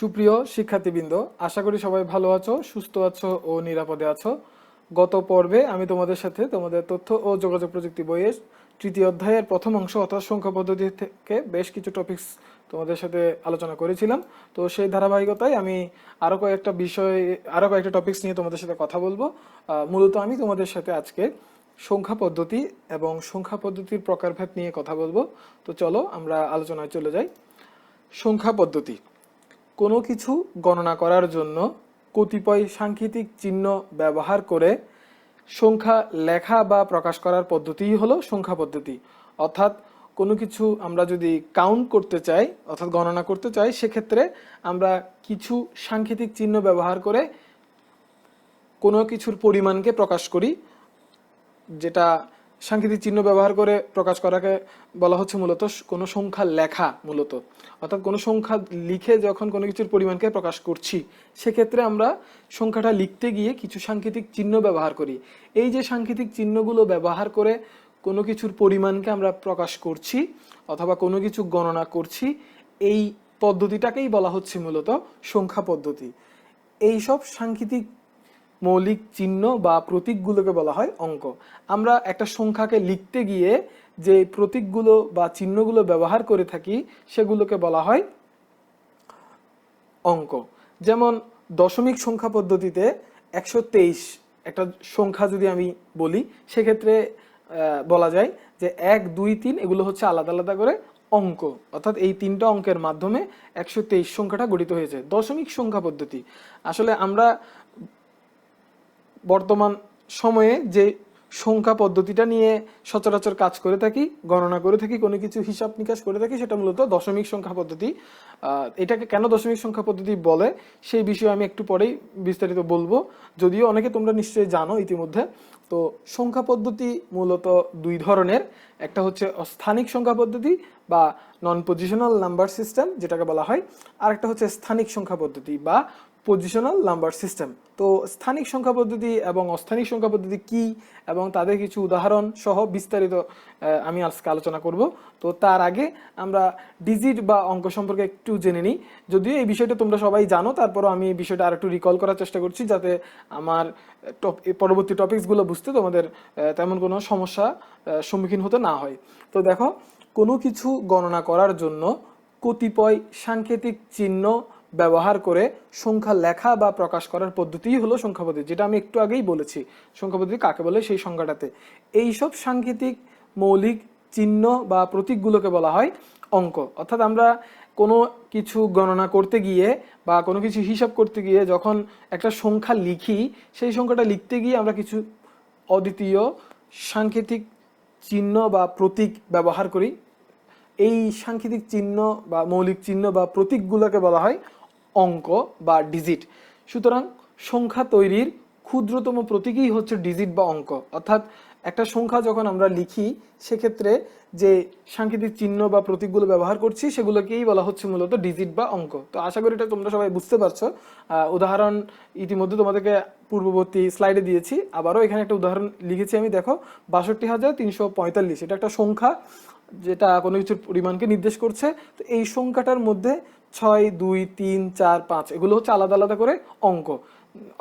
সুপ্রিয় শিক্ষার্থীবৃন্দ, আশা করি সবাই ভালো আছো, সুস্থ আছো ও নিরাপদে আছো। গত পর্বে আমি তোমাদের সাথে তোমাদের তথ্য ও যোগাযোগ প্রযুক্তি বইয়ের তৃতীয় অধ্যায়ের প্রথম অংশ অর্থাৎ সংখ্যা পদ্ধতি থেকে বেশ কিছু টপিকস তোমাদের সাথে আলোচনা করেছিলাম। তো সেই ধারাবাহিকতায় আমি আরও কয়েকটা বিষয় আরও কয়েকটা টপিকস নিয়ে তোমাদের সাথে কথা বলব। মূলত আমি তোমাদের সাথে আজকে সংখ্যা পদ্ধতি এবং সংখ্যা পদ্ধতির প্রকারভেদ নিয়ে কথা বলব। তো চলো আমরা আলোচনায় চলে যাই। সংখ্যা পদ্ধতি। কোনো কিছু গণনা করার জন্য কতিপয় সাংকেতিক চিহ্ন ব্যবহার করে সংখ্যা লেখা বা প্রকাশ করার পদ্ধতিই হলো সংখ্যা পদ্ধতি। অর্থাৎ কোনো কিছু আমরা যদি কাউন্ট করতে চাই, অর্থাৎ গণনা করতে চাই, সেক্ষেত্রে আমরা কিছু সাংকেতিক চিহ্ন ব্যবহার করে কোনো কিছুর পরিমাণকে প্রকাশ করি, যেটা সাংকেতিক চিহ্ন ব্যবহার করে প্রকাশ করাকে বলা হচ্ছে মূলত কোনো সংখ্যা লেখা মূলত। অর্থাৎ কোনো সংখ্যা লিখে যখন কোনো কিছুর পরিমাণকে প্রকাশ করছি, সেক্ষেত্রে আমরা সংখ্যাটা লিখতে গিয়ে কিছু সাংকেতিক চিহ্ন ব্যবহার করি। এই যে সাংকেতিক চিহ্নগুলো ব্যবহার করে কোনো কিছুর পরিমাণকে আমরা প্রকাশ করছি অথবা কোনো কিছু গণনা করছি, এই পদ্ধতিটাকেই বলা হচ্ছে মূলত সংখ্যা পদ্ধতি। এই সব সাংকেতিক মৌলিক চিহ্ন বা প্রতীকগুলোকে বলা হয় অঙ্ক। আমরা একটা সংখ্যাকে লিখতে গিয়ে যে প্রতীকগুলো বা চিহ্নগুলো ব্যবহার করে থাকি, সেগুলোকে বলা হয় অঙ্ক। যেমন দশমিক সংখ্যা পদ্ধতিতে একশো তেইশ একটা সংখ্যা যদি আমি বলি, সেক্ষেত্রে বলা যায় যে এক, দুই, তিন এগুলো হচ্ছে আলাদা আলাদা করে অঙ্ক। অর্থাৎ এই তিনটা অঙ্কের মাধ্যমে একশো তেইশ সংখ্যাটা গঠিত হয়েছে। দশমিক সংখ্যা পদ্ধতি। আসলে আমরা বর্তমান সময়ে যে সংখ্যা পদ্ধতিটা নিয়ে সচরাচর কাজ করে থাকি, গণনা করে থাকি, কোনো কিছু হিসাব নিকাশ করে থাকি, সেটা মূলত দশমিক সংখ্যা পদ্ধতি। এটাকে কেন দশমিক সংখ্যা পদ্ধতি বলে, সেই বিষয়ে আমি একটু পরেই বিস্তারিত বলব। যদিও অনেকে তোমরা নিশ্চয়ই জানো ইতিমধ্যে। তো সংখ্যা পদ্ধতি মূলত দুই ধরনের। একটা হচ্ছে স্থানিক সংখ্যা পদ্ধতি বা নন পজিশনাল নাম্বার সিস্টেম যেটাকে বলা হয়। আর একটা হচ্ছে স্থানিক সংখ্যা পদ্ধতি বা পজিশনাল নাম্বার সিস্টেম তো স্থানিক সংখ্যা পদ্ধতি এবং অস্থানিক সংখ্যা পদ্ধতি কি এবং তাদের কিছু উদাহরণ সহ বিস্তারিত আমি আজকে আলোচনা করব। তো তার আগে আমরা ডিজিট বা অঙ্ক সম্পর্কে একটু জেনে নিই। যদিও এই বিষয়টা তোমরা সবাই জানো, তারপরও আমি এই বিষয়টা আর একটু রিকল করার চেষ্টা করছি যাতে আমার পরবর্তী টপিকসগুলো বুঝতে তোমাদের তেমন কোনো সমস্যা সম্মুখীন হতে না হয়। তো দেখো, কোনো কিছু গণনা করার জন্য কতিপয় সাংকেতিক চিহ্ন ব্যবহার করে সংখ্যা লেখা বা প্রকাশ করার পদ্ধতিই হলো সংখ্যা পদ্ধতি যেটা আমি একটু আগেই বলেছি। সংখ্যা পদ্ধতি কাকে বলে? সেই সংখ্যাটাতে এইসব সাংকেতিক মৌলিক চিহ্ন বা প্রতীকগুলোকে বলা হয় অঙ্ক। অর্থাৎ আমরা কোনো কিছু গণনা করতে গিয়ে বা কোনো কিছু হিসাব করতে গিয়ে যখন একটা সংখ্যা লিখি, সেই সংখ্যাটা লিখতে গিয়ে আমরা কিছু অদ্বিতীয় সাংকেতিক চিহ্ন বা প্রতীক ব্যবহার করি। এই সাংকেতিক চিহ্ন বা মৌলিক চিহ্ন বা প্রতীকগুলোকে বলা হয় অঙ্ক বা ডিজিট সুতরাং সংখ্যা তৈরির ক্ষুদ্রতম প্রতীকই হচ্ছে ডিজিট বা অঙ্ক। অর্থাৎ একটা সংখ্যা যখন আমরা লিখি, সেক্ষেত্রে যে সাংকেতিক চিহ্ন বা প্রতীকগুলো ব্যবহার করছি, সেগুলোকেই বলা হচ্ছে মূলত ডিজিট বা অঙ্ক। তো আশা করি এটা তোমরা সবাই বুঝতে পারছ। উদাহরণ ইতিমধ্যে তোমাদেরকে পূর্ববর্তী স্লাইডে দিয়েছি। আবারও এখানে একটা উদাহরণ লিখেছি আমি, দেখো, বাষট্টি হাজার তিনশো পঁয়তাল্লিশ। এটা একটা সংখ্যা যেটা কোনো কিছুর পরিমাণকে নির্দেশ করছে। তো এই সংখ্যাটার মধ্যে ছয়, দুই, তিন, চার, পাঁচ, এগুলো হচ্ছে আলাদা আলাদা করে অঙ্ক।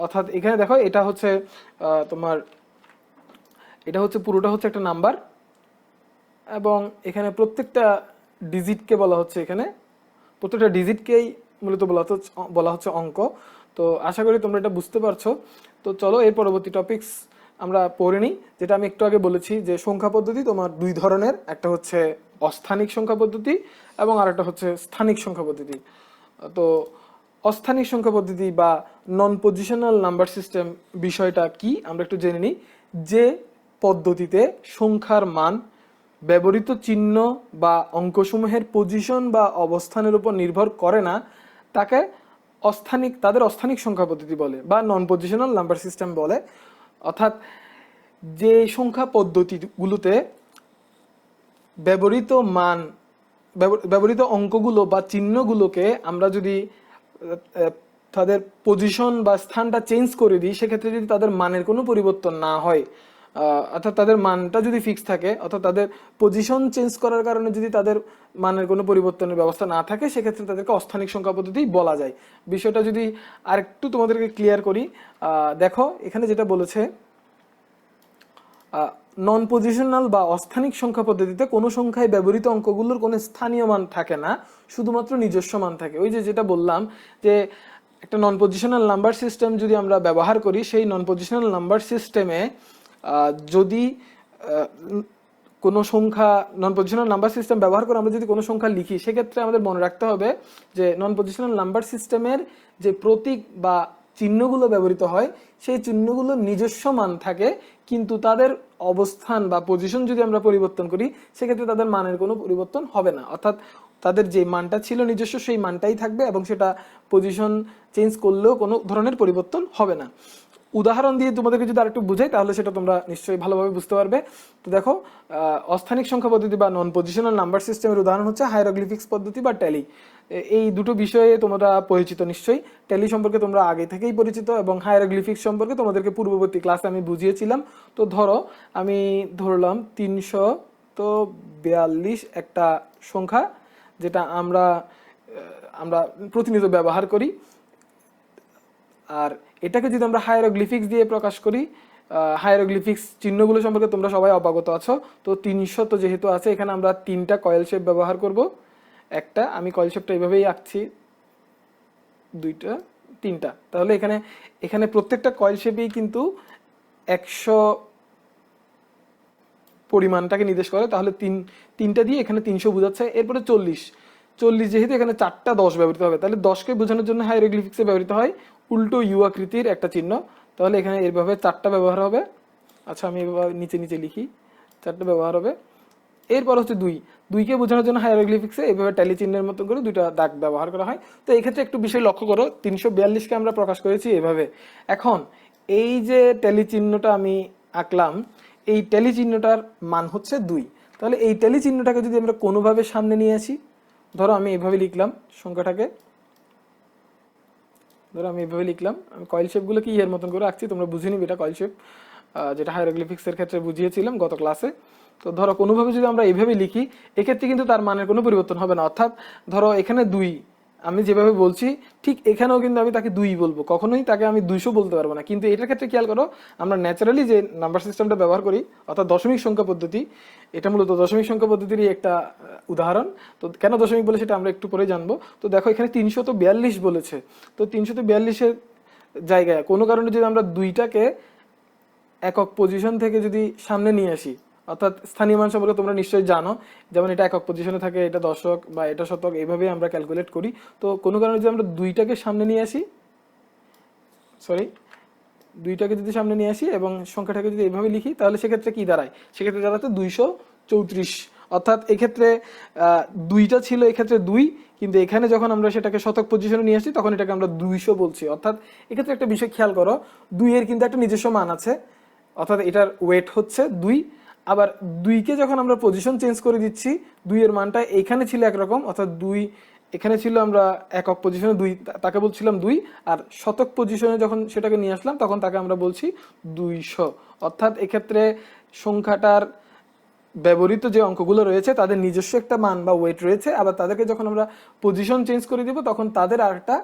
অর্থাৎ এখানে দেখো, এটা হচ্ছে তোমার, এটা হচ্ছে, পুরোটা হচ্ছে একটা নাম্বার, এবং এখানে প্রত্যেকটা ডিজিটকে বলা হচ্ছে এখানে। প্রত্যেকটা ডিজিটকেই মূলত বলা হচ্ছে বলা হচ্ছে অঙ্ক। তো আশা করি তোমরা এটা বুঝতে পারছ। তো চলো, এর পরবর্তী টপিকস আমরা পড়ে নিই, যেটা আমি একটু আগে বলেছি যে সংখ্যা পদ্ধতি তোমার দুই ধরনের, একটা হচ্ছে অস্থানিক সংখ্যা পদ্ধতি এবং আরেকটা হচ্ছে স্থানিক সংখ্যা পদ্ধতি। তো অস্থানিক সংখ্যা পদ্ধতি বা নন পজিশনাল নাম্বার সিস্টেম বিষয়টা কি আমরা একটু জেনে নিই। যে পদ্ধতিতে সংখ্যার মান, ব্যবহৃত চিহ্ন বা অঙ্কসমূহের পজিশন বা অবস্থানের উপর নির্ভর করে না, তাকে অস্থানিক, তাদের অস্থানিক সংখ্যা পদ্ধতি বলে বা নন পজিশনাল নাম্বার সিস্টেম বলে। অর্থাৎ যে সংখ্যা পদ্ধতিগুলোতে ব্যবহৃত মান ব্যবহৃত অঙ্কগুলো বা চিহ্নগুলোকে আমরা যদি তাদের পজিশন বা স্থানটা চেঞ্জ করে দিই, সেক্ষেত্রে যদি তাদের মানের কোনো পরিবর্তন না হয় অর্থাৎ তাদের মানটা যদি ফিক্স থাকে, অর্থাৎ তাদের পজিশন চেঞ্জ করার কারণে যদি তাদের মানের কোনো পরিবর্তনের ব্যবস্থা না থাকে, সেক্ষেত্রে তাদেরকে অস্থানিক সংখ্যা পদ্ধতি বলা যায়। বিষয়টা যদি আরেকটু তোমাদেরকে ক্লিয়ার করি দেখো, এখানে যেটা বলেছে নন পজিশনাল বা অস্থানিক সংখ্যা পদ্ধতিতে কোনো সংখ্যায় ব্যবহৃত অঙ্কগুলোর কোনো স্থানীয় মান থাকে না, শুধুমাত্র নিজস্ব মান থাকে। ওই যে যেটা বললাম যে একটা নন পজিশনাল নাম্বার সিস্টেম যদি আমরা ব্যবহার করি, সেই নন পজিশনাল নাম্বার সিস্টেমে যদি কোনো সংখ্যা নন পজিশনাল নাম্বার সিস্টেম ব্যবহার করে আমরা যদি কোনো সংখ্যা লিখি, সেক্ষেত্রে আমাদের মনে রাখতে হবে যে নন পজিশনাল নাম্বার সিস্টেমের যে প্রতীক বা চিহ্নগুলো ব্যবহৃত হয়, সেই চিহ্নগুলো নিজস্ব মান থাকে কিন্তু তাদের অবস্থান বা পজিশন যদি আমরা পরিবর্তন করি, সেক্ষেত্রে তাদের মানের কোনো পরিবর্তন হবে না। অর্থাৎ তাদের যে মানটা ছিল নিজস্ব, সেই মানটাই থাকবে এবং সেটা পজিশন চেঞ্জ করলেও কোনো ধরনের পরিবর্তন হবে না। উদাহরণ দিয়ে তোমাদেরকে যদি আরেকটু বুঝাই, তাহলে সেটা তোমরা নিশ্চয়ই ভালোভাবে বুঝতে পারবে। তো দেখো অস্থানিক সংখ্যা পদ্ধতি বা নন পজিশনাল নাম্বার সিস্টেমের উদাহরণ হচ্ছে হাইরোগ্লিফিক্স পদ্ধতি বা ট্যালি এই দুটো বিষয়ে তোমরা পরিচিত নিশ্চয়ই। ট্যালি সম্পর্কে তোমরা আগে থেকেই পরিচিত এবং হায়ারোগ্লিফিক্স সম্পর্কে তোমাদেরকে পূর্ববর্তী ক্লাসে আমি বুঝিয়েছিলাম। তো ধরো, আমি ধরলাম তিনশো তো বিয়াল্লিশ একটা সংখ্যা, যেটা আমরা আমরা প্রতিনিয়ত ব্যবহার করি। আর এটাকে যদি আমরা হায়ারোগ্লিফিক্স দিয়ে প্রকাশ করি হায়ারোগ্লিফিক্স চিহ্নগুলো সম্পর্কে তোমরা সবাই অবগত আছো। তো তিনশো তো যেহেতু আছে, এখানে আমরা তিনটা কয়েল শেপ ব্যবহার করব। একটা, আমি কয়েল শেপটা এইভাবেই আঁকছি। দুইটা, তিনটা। তাহলে এখানে এখানে প্রত্যেকটা কয়েল শেপেই কিন্তু একশো পরিমাণটাকে নির্দেশ করে। তাহলে তিন, তিনটা দিয়ে এখানে তিনশো বোঝাচ্ছে। এরপরে চল্লিশ। চল্লিশ যেহেতু এখানে চারটা দশ ব্যবহৃত হবে, তাহলে দশকে বোঝানোর জন্য হাইরোগ্লিফিক্সে ব্যবহৃত হয় উল্টো ইউ আকৃতির একটা চিহ্ন। তাহলে এখানে এরভাবে চারটা ব্যবহার হবে। আচ্ছা আমি এভাবে নিচে নিচে লিখি। চারটা ব্যবহার হবে। এরপর হচ্ছে দুই। দুইকে বোঝানোর জন্য হায়ারোগ্লিফিক্সে এইভাবে ট্যালি চিহ্নের মতো করে দুইটা দাগ ব্যবহার করা হয়। তো এই ক্ষেত্রে একটু বিষয় লক্ষ্য করো, তিনশো বিয়াল্লিশকে আমরা প্রকাশ করেছি এভাবে। এখন, এই যে ট্যালি চিহ্নটা আমি আঁকলাম, এই ট্যালি চিহ্নটার মান হচ্ছে দুই। তাহলে এই ট্যালি চিহ্নটাকে যদি আমরা কোনোভাবে সামনে নিয়ে আসি, ধরো আমি এভাবে লিখলাম সংখ্যাটাকে। ধরো আমি এইভাবে লিখলাম, আমি কয়েল শেপগুলো কি এর মতন করে আঁকছি, তোমরা বুঝে নিবে এটা কয়েল শেপ যেটা হাইরোগ্লিফিক্সের ক্ষেত্রে বুঝিয়েছিলাম গত ক্লাসে তো ধরো কোনোভাবে যদি আমরা এইভাবে লিখি, এক্ষেত্রে কিন্তু তার মানের কোনো পরিবর্তন হবে না। অর্থাৎ ধরো এখানে দুই, আমি যেভাবে বলছি, ঠিক এখানেও কিন্তু আমি তাকে দুই বলব। কখনোই তাকে আমি দুইশো বলতে পারব না। কিন্তু এটার ক্ষেত্রে খেয়াল করো, আমরা ন্যাচারালি যে নাম্বার সিস্টেমটা ব্যবহার করি, অর্থাৎ দশমিক সংখ্যা পদ্ধতি, এটা মূলত দশমিক সংখ্যা পদ্ধতিরই একটা উদাহরণ। তো কেন দশমিক বলে সেটা আমরা একটু পরে জানব। তো দেখো এখানে তিনশো তো বিয়াল্লিশ বলেছে। তো তিনশো তো বিয়াল্লিশের জায়গায়, কোনো কারণে যদি আমরা দুইটাকে একক পজিশন থেকে যদি সামনে নিয়ে আসি অর্থাৎ স্থানীয় মান সম্পর্কে তোমরা নিশ্চয়ই জানো, যেমন এটা একক পজিশনে থাকে, এটা দশক বা এটা শতক, এইভাবেই আমরা ক্যালকুলেট করি। তো কোনো কারণে যদি আমরা দুইটাকে সামনে নিয়ে আসি সরি দুইটাকে যদি সামনে নিয়ে আসি এবং সংখ্যাটাকে যদি এইভাবে লিখি, তাহলে সেক্ষেত্রে কি দাঁড়ায়? সেক্ষেত্রে দাঁড়াতে দুইশো চৌত্রিশ। অর্থাৎ এক্ষেত্রে দুইটা ছিল এক্ষেত্রে দুই, কিন্তু এখানে যখন আমরা সেটাকে শতক পজিশনে নিয়ে আসি, তখন এটাকে আমরা দুইশো বলছি। অর্থাৎ এক্ষেত্রে একটা বিষয় খেয়াল করো, দুইয়ের কিন্তু একটা নিজস্ব মান আছে। অর্থাৎ এটার ওয়েট হচ্ছে দুই আবার দুইকে যখন আমরা পজিশন চেঞ্জ করে দিচ্ছি, দুইয়ের মানটা এখানে ছিল একরকম, অর্থাৎ দুই, এখানে ছিল আমরা একক পজিশনে দুই তাকে বলছিলাম দুই, আর শতক পজিশনে যখন সেটাকে নিয়ে আসলাম, তখন তাকে আমরা বলছি দুইশো। অর্থাৎ এক্ষেত্রে সংখ্যাটার ব্যবহৃত যে অঙ্কগুলো রয়েছে, তাদের নিজস্ব একটা মান বা ওয়েট রয়েছে, আবার তাদেরকে যখন আমরা পজিশন চেঞ্জ করে দিব, তখন তাদের আর একটা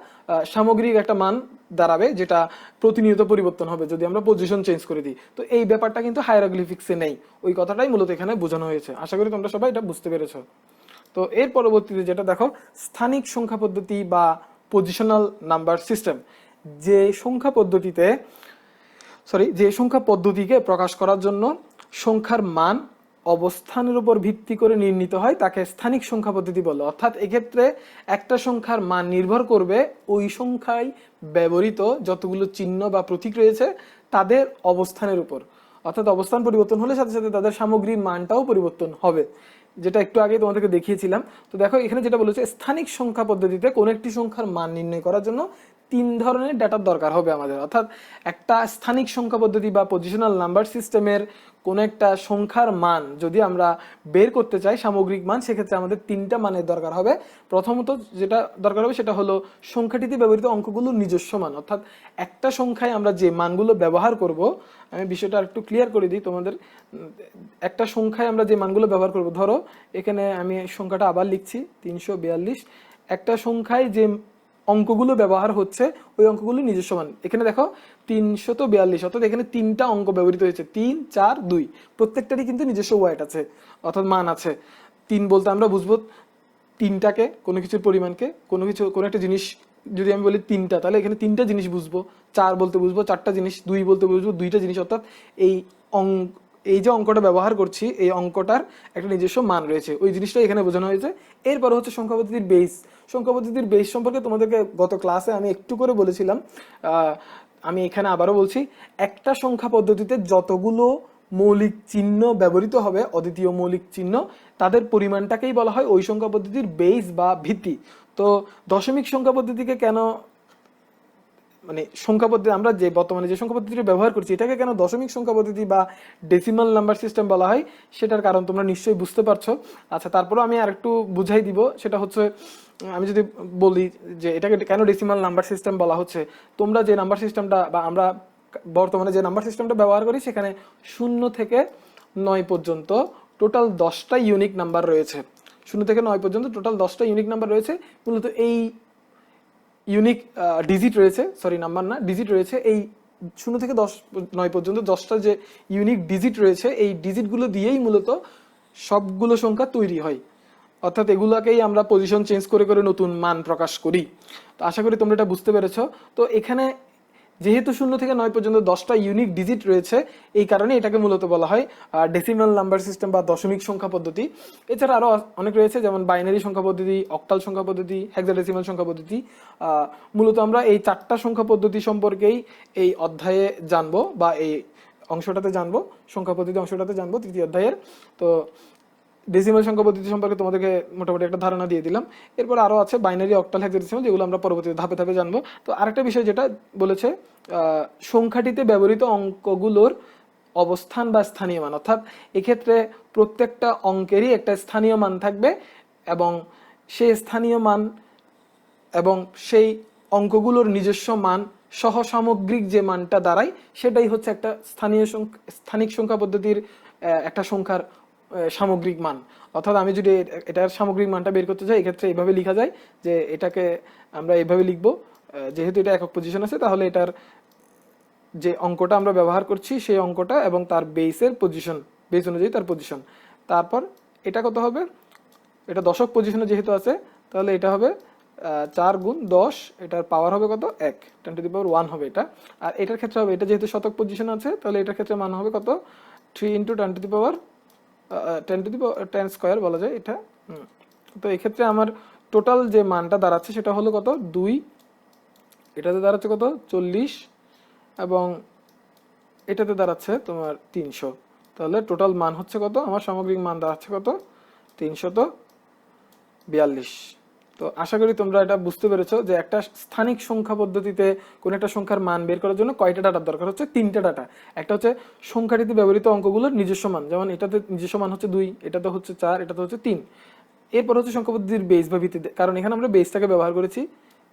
সামগ্রিক একটা মান দাঁড়াবে, যেটা প্রতিনিয়ত পরিবর্তন হবে, যদি আমরা পজিশন চেঞ্জ করে দিই। তো এই ব্যাপারটা কিন্তু হায়ারোগ্লিফিক্সে নেই। ওই কথাটাই মূলত এখানে বোঝানো হয়েছে। আশা করি তোমরা সবাই এটা বুঝতে পেরেছ। তো এর পরবর্তীতে যেটা দেখো, স্থানিক সংখ্যা পদ্ধতি বা পজিশনাল নাম্বার সিস্টেম যে সংখ্যা পদ্ধতিতে সরি যে সংখ্যা পদ্ধতিকে প্রকাশ করার জন্য সংখ্যার মান অবস্থানের উপর ভিত্তি করে নির্ণীত হয়, তাকে স্থানিক সংখ্যা পদ্ধতি বলে। অর্থাৎ এক্ষেত্রে একটা সংখ্যার মান নির্ভর করবে ওই সংখ্যায় ব্যবহৃত যতগুলো চিহ্ন বা প্রতীক রয়েছে তাদের অবস্থানের উপর। অর্থাৎ অবস্থান পরিবর্তন হলে সাথে সাথে তাদের সামগ্রীর মানটাও পরিবর্তন হবে, যেটা একটু আগে তোমাদেরকে দেখিয়েছিলাম। তো দেখো, এখানে যেটা বলেছে, স্থানিক সংখ্যা পদ্ধতিতে কোন একটি সংখ্যার মান নির্ণয় করার জন্য তিন ধরনের ডেটার দরকার হবে আমাদের। অর্থাৎ একটা স্থানিক সংখ্যা পদ্ধতি বা পজিশনাল নাম্বার সিস্টেমের কোনো একটা সংখ্যার মান যদি আমরা বের করতে চাই, সামগ্রিক মান, সেক্ষেত্রে আমাদের তিনটা মানের দরকার হবে। প্রথমত যেটা দরকার হবে সেটা হলো সংখ্যাটিতে ব্যবহৃত অঙ্কগুলোর নিজস্ব মান। অর্থাৎ একটা সংখ্যায় আমরা যে মানগুলো ব্যবহার করব, আমি বিষয়টা একটু ক্লিয়ার করে দিই তোমাদের। একটা সংখ্যায় আমরা যে মানগুলো ব্যবহার করব, ধরো এখানে আমি সংখ্যাটা আবার লিখছি, তিনশো বিয়াল্লিশ। একটা সংখ্যায় যে অঙ্কগুলো ব্যবহার হচ্ছে, ওই অঙ্কগুলো নিজস্ব মান। এখানে দেখো তিনশত বিয়াল্লিশ, অর্থাৎ এখানে তিনটা অঙ্ক ব্যবহৃত হয়েছে। তিন, চার, দুই। প্রত্যেকটারই কিন্তু নিজস্ব ওয়াইট আছে, অর্থাৎ মান আছে। তিন বলতে আমরা বুঝব তিনটাকে, কোনো কিছুর পরিমাণকে, কোনো কিছু, কোনো একটা জিনিস, যদি আমি বলি তিনটা, তাহলে এখানে তিনটা জিনিস বুঝব। চার বলতে বুঝব, চারটা জিনিস, দুই বলতে বুঝব, দুইটা জিনিস, অর্থাৎ এই এই যে অঙ্কটা ব্যবহার করছি, এই অঙ্কটার একটা নিজস্ব মান রয়েছে। ওই জিনিসটা এখানে বোঝানো হয়েছে। এরপর হচ্ছে সংখ্যা পদ্ধতির বেস সংখ্যা পদ্ধতির বেস সম্পর্কে তোমাদেরকে গত ক্লাসে আমি একটু করে বলেছিলাম। আমি এখানে আবারও বলছি, একটা সংখ্যা পদ্ধতিতে যতগুলো মৌলিক চিহ্ন ব্যবহৃত হবে, অদ্বিতীয় মৌলিক চিহ্ন, তাদের পরিমাণটাকেই বলা হয় ওই সংখ্যা পদ্ধতির বেস বা ভিত্তি। তো দশমিক সংখ্যা পদ্ধতিকে কেন মানে সংখ্যা পদ্ধতি, আমরা যে বর্তমানে যে সংখ্যা পদ্ধতিটা ব্যবহার করছি, এটাকে কেন দশমিক সংখ্যা পদ্ধতি বা ডেসিমাল নাম্বার সিস্টেম বলা হয়, সেটার কারণ তোমরা নিশ্চয়ই বুঝতে পারছ। আচ্ছা তারপরেও আমি আরেকটু বুঝাই দিব, সেটা হচ্ছে, আমি যদি বলি যে এটাকে কেন ডেসিমাল নাম্বার সিস্টেম বলা হচ্ছে, তোমরা যে নাম্বার সিস্টেমটা বা আমরা বর্তমানে যে নাম্বার সিস্টেমটা ব্যবহার করি, সেখানে শূন্য থেকে নয় পর্যন্ত টোটাল দশটা ইউনিক নাম্বার রয়েছে। শূন্য থেকে নয় পর্যন্ত টোটাল দশটা ইউনিক নাম্বার রয়েছে। মূলত এই ইউনিক ডিজিট রয়েছে সরি নাম্বার না ডিজিট রয়েছে, এই শূন্য থেকে দশ, নয় পর্যন্ত দশটা যে ইউনিক ডিজিট রয়েছে, এই ডিজিটগুলো দিয়েই মূলত সবগুলো সংখ্যা তৈরি হয়। অর্থাৎ এগুলোকেই আমরা পজিশন চেঞ্জ করে করে নতুন মান প্রকাশ করি। তো আশা করি তোমরা এটা বুঝতে পেরেছ। তো এখানে যেহেতু শূন্য থেকে নয় পর্যন্ত দশটা ইউনিক ডিজিট রয়েছে, এই কারণে এটাকে মূলত বলা হয় ডেসিমাল নাম্বার সিস্টেম বা দশমিক সংখ্যা পদ্ধতি। এছাড়া আরও অনেক রয়েছে, যেমন বাইনারি সংখ্যা পদ্ধতি অক্টাল সংখ্যা পদ্ধতি হেক্সাডেসিমাল সংখ্যা পদ্ধতি। মূলত আমরা এই চারটা সংখ্যা পদ্ধতি সম্পর্কেই এই অধ্যায়ে জানব বা এই অংশটাতে জানব, সংখ্যা পদ্ধতি অংশটাতে জানব তৃতীয় অধ্যায়ের। তো ডেসিমাল সংখ্যা পদ্ধতি সম্পর্কে তোমাদেরকে মোটামুটি একটা ধারণা দিয়ে দিলাম। এরপর আরও আছে বাইনারি অক্টাল হেক্সাডেসিমাল যেগুলো আমরা পরবর্তী ধাপে ধাপে জানব। তো আরেকটা বিষয় যেটা বলেছে সংখ্যাটিতে ব্যবহৃত অঙ্কগুলোর অবস্থান বা স্থানীয় মান। অর্থাৎ এক্ষেত্রে প্রত্যেকটা অঙ্কেরই একটা স্থানীয় মান থাকবে এবং সেই স্থানীয় মান এবং সেই অঙ্কগুলোর নিজস্ব মান সহ সামগ্রিক যে মানটা দাঁড়ায়, সেটাই হচ্ছে একটা স্থানীয় সংখ্যা- স্থানিক সংখ্যা পদ্ধতির একটা সংখ্যার সামগ্রিক মান। অর্থাৎ আমি যদি এটার সামগ্রিক মানটা বের করতে চাই, এক্ষেত্রে এইভাবে লেখা যায় যে এটাকে আমরা এইভাবে লিখব যেহেতু এটা একক পজিশন আছে, তাহলে এটার যে অঙ্কটা আমরা ব্যবহার করছি, সেই অঙ্কটা এবং তার বেসের পজিশন বেস অনুযায়ী তার পজিশন তারপর এটা কত হবে? এটা দশক পজিশনে যেহেতু আছে, তাহলে এটা হবে চার গুণ দশ, এটার পাওয়ার হবে কত? এক। Ten to the power one হবে এটা। আর এটার ক্ষেত্রে হবে, এটা যেহেতু শতক পজিশন আছে, তাহলে এটার ক্ষেত্রে মান হবে কত? Three into ten to the power ten to the ten square বলা যায় এটা। তো এক্ষেত্রে আমার টোটাল যে মানটা দাঁড়াচ্ছে সেটা হলো কত? দুই। এটাতে দাঁড়াচ্ছে কত? চল্লিশ। এবং এটাতে দাঁড়াচ্ছে তোমার তিনশো। তাহলে টোটাল মান হচ্ছে কত? আমার সামগ্রিক মান দাঁড়াচ্ছে কত? তিনশত বিয়াল্লিশ। তো আশা করি তোমরা এটা বুঝতে পেরেছ যে একটা স্থানিক সংখ্যা পদ্ধতিতে কোন একটা সংখ্যার মান বের করার জন্য কয়টা ডাটার দরকার? হচ্ছে তিনটা ডাটা। একটা হচ্ছে সংখ্যাটিতে ব্যবহৃত অঙ্কগুলোর নিজস্ব মান। যেমন এটাতে নিজস্ব মান হচ্ছে দুই, এটাতে হচ্ছে চার, এটাতে হচ্ছে তিন। এরপর হচ্ছে সংখ্যা পদ্ধতির বেস বা ভিত্তিতে। কারণ এখানে আমরা বেসটাকে ব্যবহার করেছি,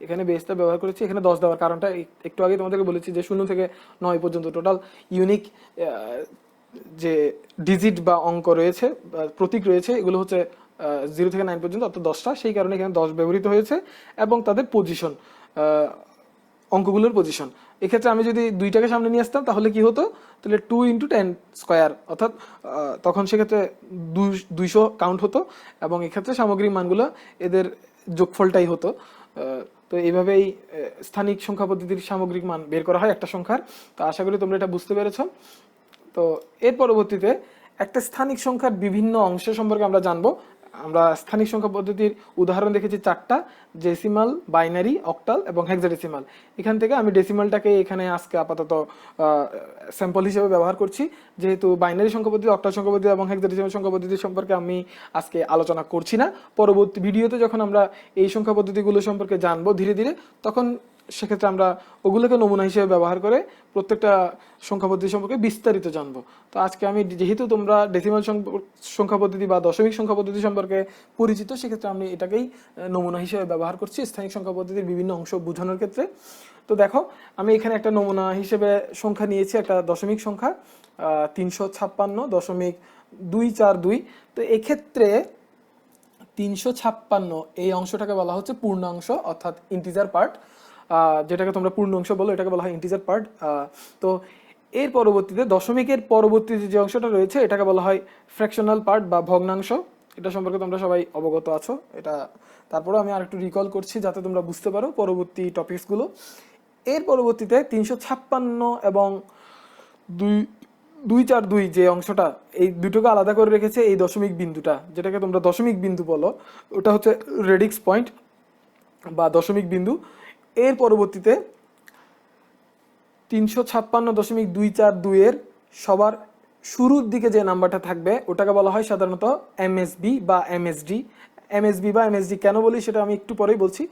এখানে বেসটা ব্যবহার করেছি, এখানে দশ দেওয়ার কারণটা একটু আগে তোমাদেরকে বলেছি যে শূন্য থেকে নয় পর্যন্ত টোটাল ইউনিক যে ডিজিট বা অঙ্ক রয়েছে বা প্রতীক রয়েছে, এগুলো হচ্ছে জিরো থেকে নাইন পর্যন্ত, অর্থাৎ দশটা, সেই কারণে এখানে দশ ব্যবহৃত হয়েছে, এবং তাদের পজিশন অঙ্কগুলোর পজিশন এক্ষেত্রে আমি যদি দুইটাকে সামনে নিয়ে আসতাম, তাহলে কি হতো? তাহলে টু ইন্টু টেন স্কোয়ার অর্থাৎ তখন সেক্ষেত্রে দুইশো কাউন্ট হতো, এবং এক্ষেত্রে সামগ্রিক মানগুলো এদের যোগফলটাই হতো। তো এইভাবেই স্থানিক সংখ্যা পদ্ধতির সামগ্রিক মান বের করা হয় একটা সংখ্যার। তো আশা করি তোমরা এটা বুঝতে পেরেছ। তো এর পরবর্তীতে একটা স্থানিক সংখ্যার বিভিন্ন অংশ সম্পর্কে আমরা জানব। আমরা স্থানিক সংখ্যা পদ্ধতির উদাহরণ দেখেছি চারটা ডেসিমাল বাইনারি অক্টাল এবং হেক্সাডেসিমাল এখান থেকে আমি ডেসিমালটাকে এখানে আজকে আপাতত স্যাম্পল হিসেবে ব্যবহার করছি। যেহেতু বাইনারি সংখ্যা পদ্ধতি অক্টাল সংখ্যা পদ্ধতি এবং হেক্সাডেসিমাল সংখ্যা পদ্ধতি সম্পর্কে আমি আজকে আলোচনা করছি না। পরবর্তী ভিডিওতে যখন আমরা এই সংখ্যা পদ্ধতিগুলো সম্পর্কে জানব ধীরে ধীরে, তখন সেক্ষেত্রে আমরা ওগুলোকে নমুনা হিসেবে ব্যবহার করে প্রত্যেকটা সংখ্যা পদ্ধতি সম্পর্কে বিস্তারিত জানব। তো আজকে আমি যেহেতু তোমরা ডেসিমাল সংখ্যা পদ্ধতি বা দশমিক সংখ্যা পদ্ধতি সম্পর্কে পরিচিত, সেক্ষেত্রে আমি এটাকেই নমুনা হিসেবে ব্যবহার করছি স্থানিক সংখ্যা পদ্ধতির বিভিন্ন অংশ বোঝানোর ক্ষেত্রে। তো দেখো, আমি এখানে একটা নমুনা হিসেবে সংখ্যা নিয়েছি, একটা দশমিক সংখ্যা তিনশো ছাপ্পান্ন দশমিক দুই চার দুই। তো এক্ষেত্রে তিনশো ছাপ্পান্ন এই অংশটাকে বলা হচ্ছে পূর্ণাংশ, অর্থাৎ ইন্টিজার পার্ট যেটাকে তোমরা পূর্ণাংশ বলো, এটাকে বলা হয় ইন্টিজার পার্ট তো এর পরবর্তীতে দশমিকের পরবর্তীতে যে অংশটা রয়েছে, এটাকে বলা হয় ফ্র্যাকশনাল পার্ট বা ভগ্নাংশ। এটা সম্পর্কে তোমরা সবাই অবগত আছো। এটা তারপরে আমি আরেকটু রিকল করছি যাতে তোমরা বুঝতে পারো পরবর্তী টপিকসগুলো এর পরবর্তীতে তিনশো ছাপ্পান্ন এবং দুই দুই চার দুই যে অংশটা, এই দুটোকে আলাদা করে রেখেছে এই দশমিক বিন্দুটা, যেটাকে তোমরা দশমিক বিন্দু বলো, ওটা হচ্ছে রেডিক্স পয়েন্ট বা দশমিক বিন্দু। এর পরবর্তীতে তিনশো ছাপ্পান্ন দশমিক দুই চার দুইয়ের সবার শুরুর দিকে যে নাম্বারটা থাকবে, ওটাকে বলা হয় সাধারণত এমএসবি বা এমএসডি। এমএসবি বা এমএসডি কেন বলি সেটা আমি একটু পরেই বলছি।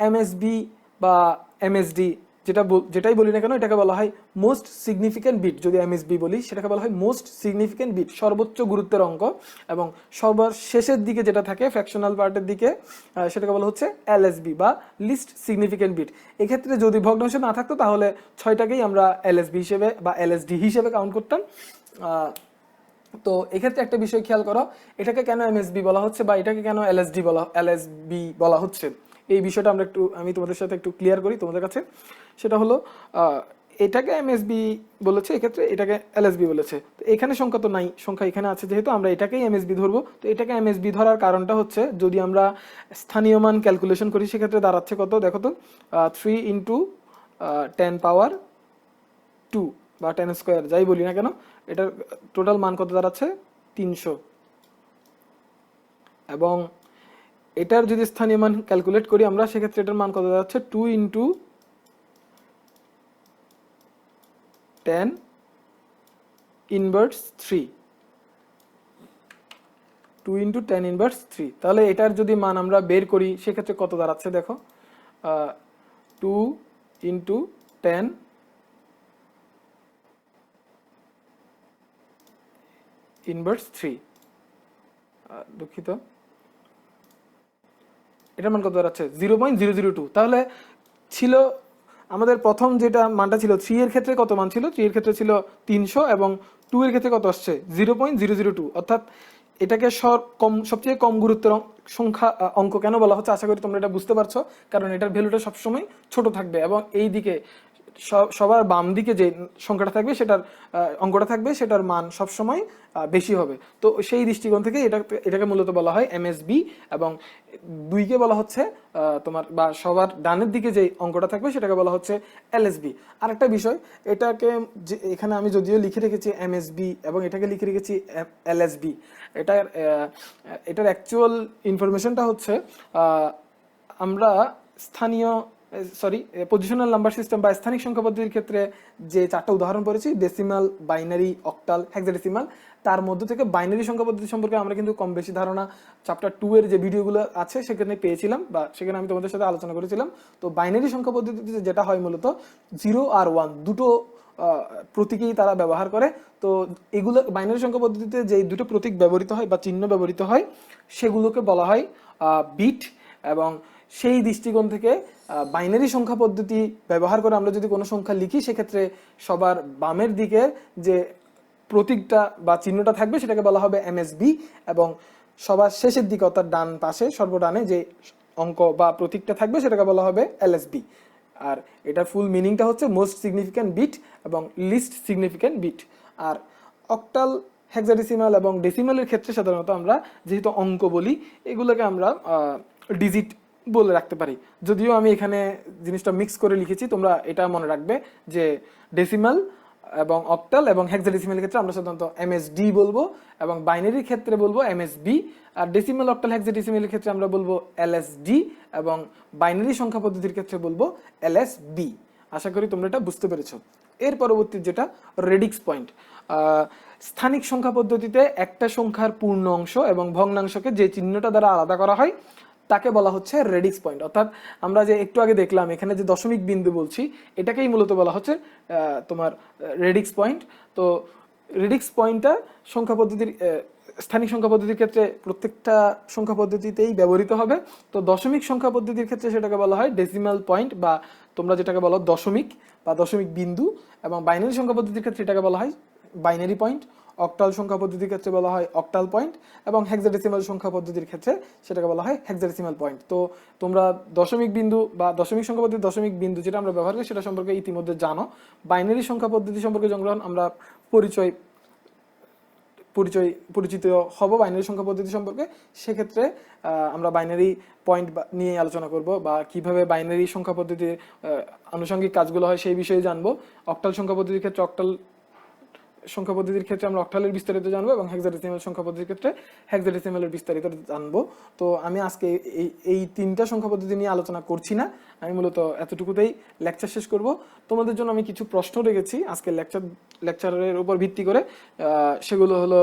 এমএসবি বা এমএসডি যেটা যেটাই বলি না কেন, এটাকে বলা হয় মোস্ট সিগনিফিক্যান্ট বিট যদি এমএসবি বলি, সেটাকে বলা হয় মোস্ট সিগনিফিক্যান্ট বিট সর্বোচ্চ গুরুত্বের অঙ্ক। এবং সবার শেষের দিকে যেটা থাকে ফ্র্যাকশনাল পার্টের দিকে সেটাকে বলা হচ্ছে এলএসবি বা লিস্ট সিগনিফিক্যান্ট বিট এক্ষেত্রে যদি ভগ্নাংশ না থাকতো, তাহলে ছয়টাকেই আমরা এলএসবি হিসেবে বা এলএসডি হিসেবে কাউন্ট করতাম। তো এক্ষেত্রে একটা বিষয় খেয়াল করো, এটাকে কেন এমএসবি বলা হচ্ছে বা এটাকে কেন এলএসডি বলা এলএসবি বলা হচ্ছে? এই বিষয়টা আমরা একটু, আমি তোমাদের সাথে একটু ক্লিয়ার করি তোমাদের কাছে। সেটা হলো এটাকে এমএসবি বলেছে, এক্ষেত্রে এটাকে এলএসবি বলেছে। তো এখানে সংখ্যা তো নাই, সংখ্যা এখানে আছে যেহেতু আমরা এটাকেই এমএসবি ধরবো। তো এটাকে এমএসবি ধরার কারণটা হচ্ছে, যদি আমরা স্থানীয় মান ক্যালকুলেশন করি, সেক্ষেত্রে দাঁড়াচ্ছে কত? দেখো তো three into ten power two বা টেন স্কোয়ার যাই বলি না কেন, এটার টোটাল মান কত দাঁড়াচ্ছে? তিনশো। এবং এটার যদি স্থানীয় মান ক্যালকুলেট করি আমরা, সেক্ষেত্রে এটার মান কত দাঁড়াচ্ছে two into ten inverse three two into ten inverse three তাহলে এটার যদি মান আমরা বের করি, সেক্ষেত্রে কত দাঁড়াচ্ছে দেখো? Two into ten inverse three দুঃখিত। এটার মান কত দাঁড়াচ্ছে? Zero point zero zero two তাহলে ছিল, আমাদের প্রথম যেটা মানটা ছিল থ্রি এর ক্ষেত্রে কত মান ছিল? থ্রি এর ক্ষেত্রে ছিল তিনশো এবং টু এর ক্ষেত্রে কত আসছে? Zero point zero zero two অর্থাৎ এটাকে সব কম, সবচেয়ে কম গুরুত্বের সংখ্যা অঙ্ক কেন বলা হচ্ছে? আশা করি তোমরা এটা বুঝতে পারছ। কারণ এটার ভ্যালুটা সবসময় ছোট থাকবে এবং এই দিকে সবার বাম দিকে যে সংখ্যাটা থাকবে সেটার অঙ্কটা থাকবে, সেটার মান সবসময় বেশি হবে। তো সেই দৃষ্টিকোণ থেকে এটা এটাকে মূলত বলা হয় এমএসবি এবং দুইকে বলা হচ্ছে তোমার বা সবার ডানের দিকে যে অঙ্কটা থাকবে সেটাকে বলা হচ্ছে এলএসবি আরেকটা বিষয়, এটাকে যে, এখানে আমি যদিও লিখে রেখেছি এমএসবি এবং এটাকে লিখে রেখেছি এলএসবি এটার এটার অ্যাকচুয়াল ইনফরমেশনটা হচ্ছে আমরা স্থানীয় সরি পজিশনাল নাম্বার সিস্টেম বা স্থানিক সংখ্যা পদ্ধতির ক্ষেত্রে যে চারটা উদাহরণ পড়েছি ডেসিমাল বাইনারি অক্টাল হেক্সাডেসিমাল তার মধ্য থেকে বাইনারি সংখ্যা পদ্ধতি সম্পর্কে আমরা কিন্তু কম বেশি ধারণা চ্যাপ্টার টু এর যে ভিডিওগুলো আছে সেখানে পেয়েছিলাম বা সেখানে আমি তোমাদের সাথে আলোচনা করেছিলাম। তো বাইনারি সংখ্যা পদ্ধতিতে যেটা হয় মূলত জিরো আর ওয়ান দুটো প্রতীকেই তারা ব্যবহার করে। তো এগুলো বাইনারি সংখ্যা পদ্ধতিতে যে দুটো প্রতীক ব্যবহৃত হয় বা চিহ্ন ব্যবহৃত হয়, সেগুলোকে বলা হয় বিট এবং সেই দৃষ্টিকোণ থেকে বাইনারি সংখ্যা পদ্ধতি ব্যবহার করে আমরা যদি কোনো সংখ্যা লিখি, সেক্ষেত্রে সবার বামের দিকে যে প্রতীকটা বা চিহ্নটা থাকবে, সেটাকে বলা হবে এমএসবি এবং সবার শেষের দিকে, অর্থাৎ ডান পাশে, সর্বডানে যে অঙ্ক বা প্রতীকটা থাকবে, সেটাকে বলা হবে এলএসবি। আর এটার ফুল মিনিংটা হচ্ছে মোস্ট সিগনিফিক্যান্ট বিট এবং লিস্ট সিগনিফিক্যান্ট বিট আর অক্টাল হেক্সাডেসিমাল এবং ডেসিমালের ক্ষেত্রে সাধারণত আমরা যেহেতু অঙ্ক বলি, এগুলোকে আমরা ডিজিট বলে রাখতে পারি। যদিও আমি এখানে জিনিসটা মিক্স করে লিখেছি, তোমরা এটা মনে রাখবে যে ডেসিমাল এবং অক্টাল এবং হেক্সাডেসিমালের ক্ষেত্রে আমরা সাধারণত এমএসডি বলব এবং বাইনারির ক্ষেত্রে বলব এমএসবি আর ডেসিমাল অক্টাল হেক্সাডেসিমালের ক্ষেত্রে আমরা বলব এলএসডি এবং বাইনারি সংখ্যা পদ্ধতির ক্ষেত্রে বলব এলএসবি আশা করি তোমরা এটা বুঝতে পেরেছ। এর পরবর্তী যেটা রেডিক্স পয়েন্ট স্থানিক সংখ্যা পদ্ধতিতে একটা সংখ্যার পূর্ণ অংশ এবং ভগ্নাংশকে যে চিহ্নটা দ্বারা আলাদা করা হয় তাকে বলা হচ্ছে রেডিক্স পয়েন্ট অর্থাৎ আমরা যে একটু আগে দেখলাম, এখানে যে দশমিক বিন্দু বলছি, এটাকেই মূলত বলা হচ্ছে তোমার রেডিক্স পয়েন্ট তো রেডিক্স পয়েন্টটা সংখ্যা পদ্ধতির স্থানিক সংখ্যা পদ্ধতির ক্ষেত্রে প্রত্যেকটা সংখ্যা পদ্ধতিতেই ব্যবহৃত হবে। তো দশমিক সংখ্যা পদ্ধতির ক্ষেত্রে সেটাকে বলা হয় ডেসিমাল পয়েন্ট বা তোমরা যেটাকে বলো দশমিক বা দশমিক বিন্দু এবং বাইনারি সংখ্যা পদ্ধতির ক্ষেত্রে এটাকে বলা হয় বাইনারি পয়েন্ট অক্টাল সংখ্যা পদ্ধতির ক্ষেত্রে বলা হয় অক্টাল পয়েন্ট এবং হেক্সাডেসিমাল সংখ্যা পদ্ধতির ক্ষেত্রে সেটাকে বলা হয় হেক্সাডেসিমাল পয়েন্ট। তো তোমরা দশমিক বিন্দু বা দশমিক সংখ্যা পদ্ধতির দশমিক বিন্দু যেটা আমরা ব্যবহার করি সেটা সম্পর্কে ইতিমধ্যে জানো। বাইনারি সংখ্যা পদ্ধতি সম্পর্কে যখন আমরা পরিচয় পরিচয়, পরিচিত হব বাইনারি সংখ্যা পদ্ধতি সম্পর্কে, সেক্ষেত্রে আমরা বাইনারি পয়েন্ট নিয়ে আলোচনা করব বা কীভাবে বাইনারি সংখ্যা পদ্ধতির আনুষঙ্গিক কাজগুলো হয় সেই বিষয়ে জানব। অক্টাল সংখ্যা পদ্ধতির ক্ষেত্রে অক্টাল সংখ্যা পদ্ধতির ক্ষেত্রে আমরা অক্টালের বিস্তারিত জানব এবং হেক্সাডেসিমাল সংখ্যা পদ্ধতির ক্ষেত্রে হেক্সাডেসিমালের বিস্তারিত জানব। তো আমি আজকে এই এই তিনটা সংখ্যা পদ্ধতি নিয়ে আলোচনা করছি না। আমি মূলত এতটুকুতেই লেকচার শেষ করব। তোমাদের জন্য আমি কিছু প্রশ্ন রেখেছি আজকে লেকচার লেকচারের উপর ভিত্তি করে। সেগুলো হলো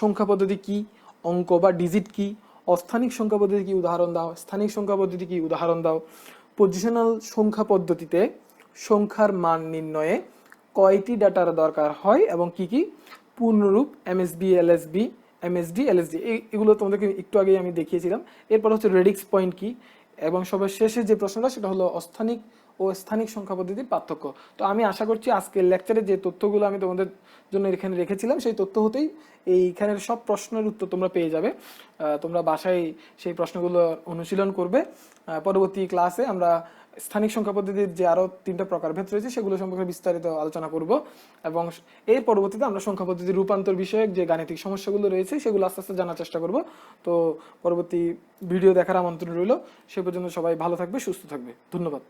সংখ্যা পদ্ধতি কি, অঙ্ক বা ডিজিট কি, অস্থানিক সংখ্যা পদ্ধতি কি উদাহরণ দাও, স্থানিক সংখ্যা পদ্ধতি কি উদাহরণ দাও। পজিশনাল সংখ্যা পদ্ধতিতে সংখ্যার মান নির্ণয়ে কয়টি ডাটার দরকার হয় এবং কি কি? পূর্ণরূপ এমএসবি এলএসবি এমএসডি এলএসডি এগুলো তোমাদেরকে একটু আগেই আমি দেখিয়েছিলাম। এরপর হচ্ছে রেডিক্স পয়েন্ট কি? এবং সবার শেষে যে প্রশ্নটা, সেটা হলো অস্থানিক ও স্থানিক সংখ্যা পদ্ধতির পার্থক্য। তো আমি আশা করছি আজকের লেকচারে যে তথ্যগুলো আমি তোমাদের জন্য এখানে রেখেছিলাম, সেই তথ্য হতেই এইখানের সব প্রশ্নের উত্তর তোমরা পেয়ে যাবে। তোমরা বাসায় সেই প্রশ্নগুলো অনুশীলন করবে। পরবর্তী ক্লাসে আমরা স্থানিক সংখ্যা পদ্ধতির যে আরও তিনটা প্রকারভেদ রয়েছে, সেগুলো সম্পর্কে বিস্তারিত আলোচনা করব এবং এর পরবর্তীতে আমরা সংখ্যা পদ্ধতির রূপান্তর বিষয়ক যে গাণিতিক সমস্যাগুলো রয়েছে, সেগুলো আস্তে আস্তে জানার চেষ্টা করব। তো পরবর্তী ভিডিও দেখার আমন্ত্রণ রইল। সে পর্যন্ত সবাই ভালো থাকবে, সুস্থ থাকবে। ধন্যবাদ।